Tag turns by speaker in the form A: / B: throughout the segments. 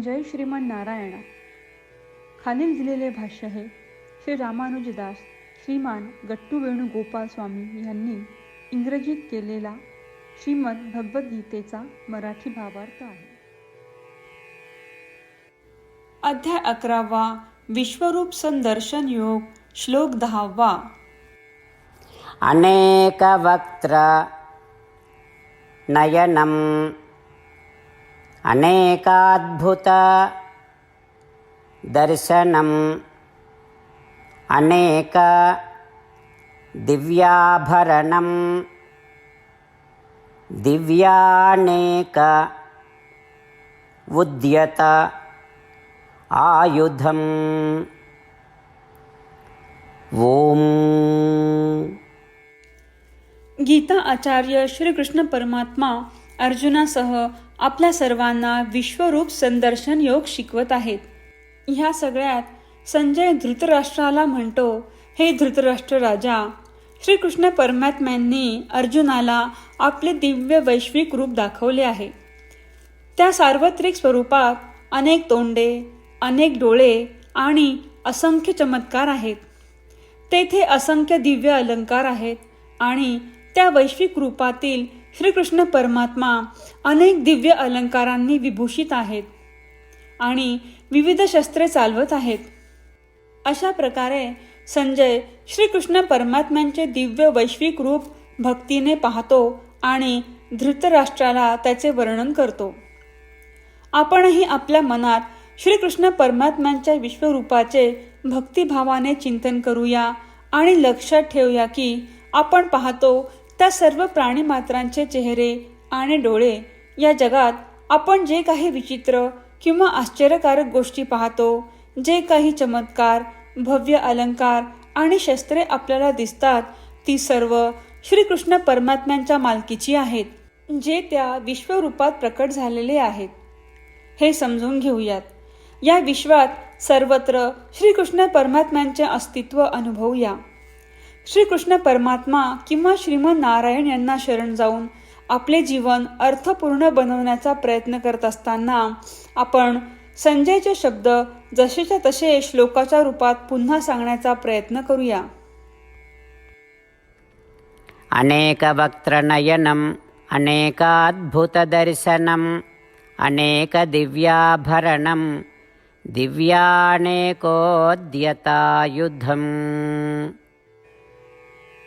A: जय श्रीमन नारायणा. खालील दिलेले भाष्य हे श्री रामानुजदास श्रीमान गट्टू वेणुगोपाल स्वामी यांनी इंग्रजीत केलेला श्रीमद भगवद्गीतेचा मराठी भावार्थ आहे. अध्याय अकरावा विश्वरूप संदर्शन योग श्लोक दहावा.
B: अनेकवक्त्र नयनम् अनेकाद्भुत दर्शनम् अनेक दिव्याभरणम् दिव्यानेक उद्यत आयुधम् ॐ।
A: गीता आचार्य श्रीकृष्ण परमात्मा अर्जुनासह आपल्या सर्वांना विश्वरूप संदर्शन योग शिकवत आहेत. ह्या सगळ्यात संजय धृतराष्ट्राला म्हणतो हे धृतराष्ट्र राजा श्रीकृष्ण परमात्म्यांनी अर्जुनाला आपले दिव्य वैश्विक रूप दाखवले आहे. त्या सार्वत्रिक स्वरूपात अनेक तोंडे अनेक डोळे आणि असंख्य चमत्कार आहेत. तेथे असंख्य दिव्य अलंकार आहेत आणि त्या वैश्विक रूपातील श्रीकृष्ण परमात्मा अनेक दिव्य अलंकारांनी विभूषित आहेत आणि विविध शस्त्रे चालवत आहेत. अशा प्रकारे संजय श्रीकृष्ण परमात्म्यांचे दिव्य वैश्विक रूप भक्तीने पाहतो आणि धृतराष्ट्राला त्याचे वर्णन करतो. आपणही आपल्या मनात श्रीकृष्ण परमात्म्यांच्या विश्वरूपाचे भक्तिभावाने चिंतन करूया आणि लक्षात ठेवूया की आपण पाहतो त्या सर्व प्राणीमात्रांचे चेहरे आणि डोळे या जगात आपण जे काही विचित्र किंवा आश्चर्यकारक गोष्टी पाहतो जे काही चमत्कार भव्य अलंकार आणि शस्त्रे आपल्याला दिसतात ती सर्व श्रीकृष्ण परमात्म्यांच्या मालकीची आहेत जे त्या विश्वरूपात प्रकट झालेले आहेत. हे समजून घेऊयात. या विश्वात सर्वत्र श्रीकृष्ण परमात्म्यांचे अस्तित्व अनुभवूया. श्रीकृष्ण परमात्मा किंवा श्रीमन नारायण यांना शरण जाऊन आपले जीवन अर्थपूर्ण बनवण्याचा प्रयत्न करत असताना आपण संजयचे शब्द जसेच्या तसे श्लोकाच्या रूपात पुन्हा सांगण्याचा प्रयत्न करूया.
B: अनेकवक्त्रनयनम् अनेकाद्भुतदर्शनम् अनेकदिव्याभरणं दिव्यानेकोद्यतायुधम्.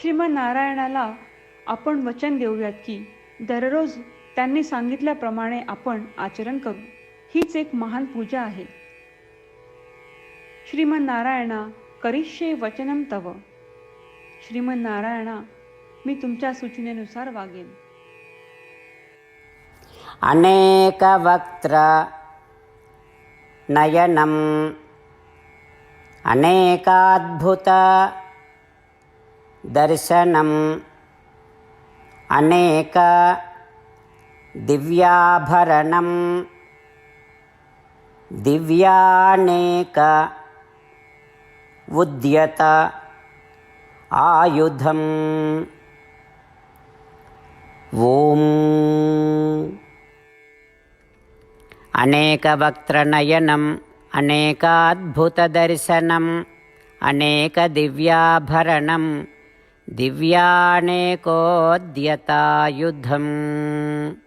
A: श्रीमन नारायणाला आपण वचन देऊयात की दररोज त्यांनी सांगितल्याप्रमाणे आपण आचरण करू. हीच एक महान पूजा आहे. श्रीमन नारायणा करिष्ये वचनम तव. श्रीमन नारायणा मी तुमच्या सूचनेनुसार वागेन.
B: अनेकवक्त्र नयनम् अनेकाद्भुत దర్శనం. అనేక దివ్యాభరణం. దివ్యానేక ఉద్యత ఆయుధం. ఓం. అనేకవక్త్రనయనం అనేకాద్భుతదర్శనం అనేకదివ్యాభరణం दिव्यानेकोद्यतायुधम्